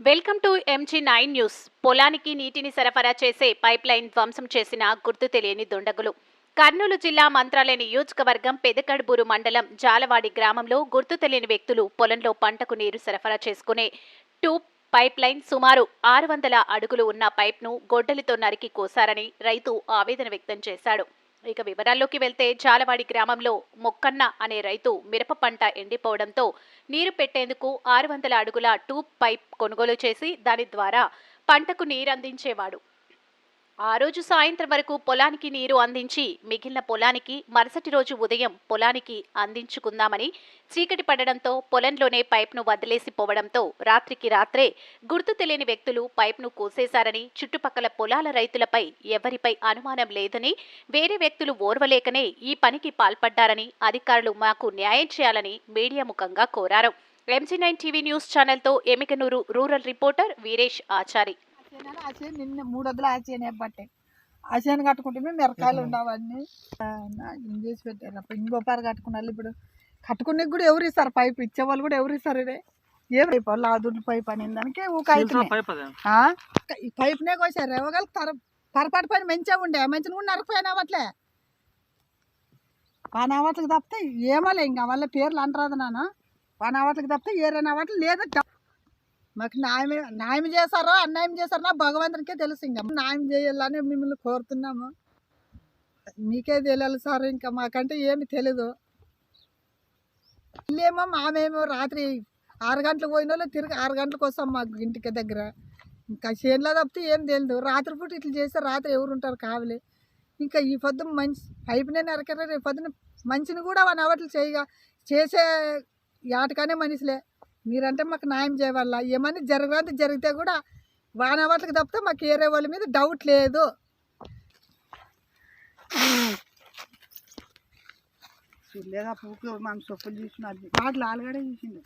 Welcome to MG nine news. పొలానికి నీటిని సరఫరా చేసే పైప్ లైన్ ధ్వంసం చేసిన గుర్తు తెలియని దుండగులు. కర్నూలు జిల్లా మంత్రాలయ నియోజకవర్గం పెదకడ్బూరు మండలం జాలవాడి గ్రామంలో గుర్తు తెలియని వ్యక్తులు పొలంలో పంటకు నీరు సరఫరా చేసుకునే ట్యూబ్ పైప్ లైన్ సుమారు ఆరు వందల అడుగులు ఉన్న పైప్ను గొడ్డలితో నరికి కోశారని రైతు ఆవేదన వ్యక్తం చేశాడు. ఇక వివరాల్లోకి వెళ్తే జాలవాడి గ్రామంలో మొక్కన్న అనే రైతు మిరప పంట ఎండిపోవడంతో నీరు పెట్టేందుకు ఆరు వందల అడుగుల ట్యూబ్ పైప్ కొనుగోలు చేసి దాని ద్వారా పంటకు నీరందించేవాడు. ఆ రోజు సాయంత్రం వరకు పొలానికి నీరు అందించి మిగిలిన పొలానికి మరుసటి రోజు ఉదయం పొలానికి అందించుకుందామని చీకటి పడడంతో పొలంలోనే పైప్ను వదిలేసి పోవడంతో రాత్రికి రాత్రే గుర్తు తెలియని వ్యక్తులు పైప్ను కోసేశారని చుట్టుపక్కల పొలాల రైతులపై ఎవరిపై అనుమానం లేదని వేరే వ్యక్తులు ఓర్వలేకనే ఈ పనికి పాల్పడ్డారని అధికారులు మాకు న్యాయం చేయాలని మీడియా ముఖంగా కోరారు. ఎంజీ నైన్ టీవీ న్యూస్ ఛానల్తో ఎమికనూరు రూరల్ రిపోర్టర్ వీరేష్ ఆచారి. ఆచే నిన్న మూడు వందలు ఆచేనే బట్టే ఆచేను కట్టుకుంటే మేము మిరకాయలు ఉండవన్నీ ఆ, ఏం చేసి పెట్టారు అప్పుడు ఇంకో పారు కట్టుకున్నారు ఇప్పుడు. కట్టుకునే కూడా ఎవరు ఇస్తారు? పైపు ఇచ్చేవాళ్ళు కూడా ఎవరు ఇస్తారు ఇదే? ఏ పైపు? లాదుడు పైప్ అని దానికి. ఊక ఆ? ఈ పైపునే కోసారు. రేవగలు తర పొరపాటు పైన మంచిగా ఉండే. మంచిగా కూడా నరకపోయినా అవట్లే పానావట్లకు తప్పితే ఏమోలే ఇంకా వాళ్ళ పేర్లు అంటరాదు నాన్న. పానావట్లకు తప్పితే ఏరైనా అవట్లు లేదు మాకు న్యాయం న్యాయం చేశారో అన్యాయం చేశారో నా భగవంతునికే తెలుసు ఇంకా. న్యాయం చేయాలని మిమ్మల్ని కోరుతున్నాము. మీకే తెలియాలి సార్ ఇంకా మాకంటే ఏమి తెలీదు. ఇల్లేమో మామేమో రాత్రి ఆరు గంటలకు పోయిన వాళ్ళు తిరిగి ఆరు గంటలకు వస్తాం మాకు ఇంటికి దగ్గర. ఇంకా చేనులో తప్పితే ఏం తెలియదు రాత్రిపూట ఇట్లా చేస్తే రాత్రి ఎవరు ఉంటారు కావలి. ఇంకా ఈ పొద్దు మంచి పైపునే నరకరా రేపు పొద్దున మంచిని కూడా వన్ అవర్లు చేయగా చేసే ఆటగానే మనిషిలే. మీరంటే మాకు న్యాయం చేయవల్ల. ఏమని జరగదు జరిగితే కూడా వాన తప్పితే మాకు ఏరే వాళ్ళ మీద డౌట్ లేదు. లేదా పూకు మనం సొప్పులు చూసినది వాటిలో ఆలుగడే చూసింది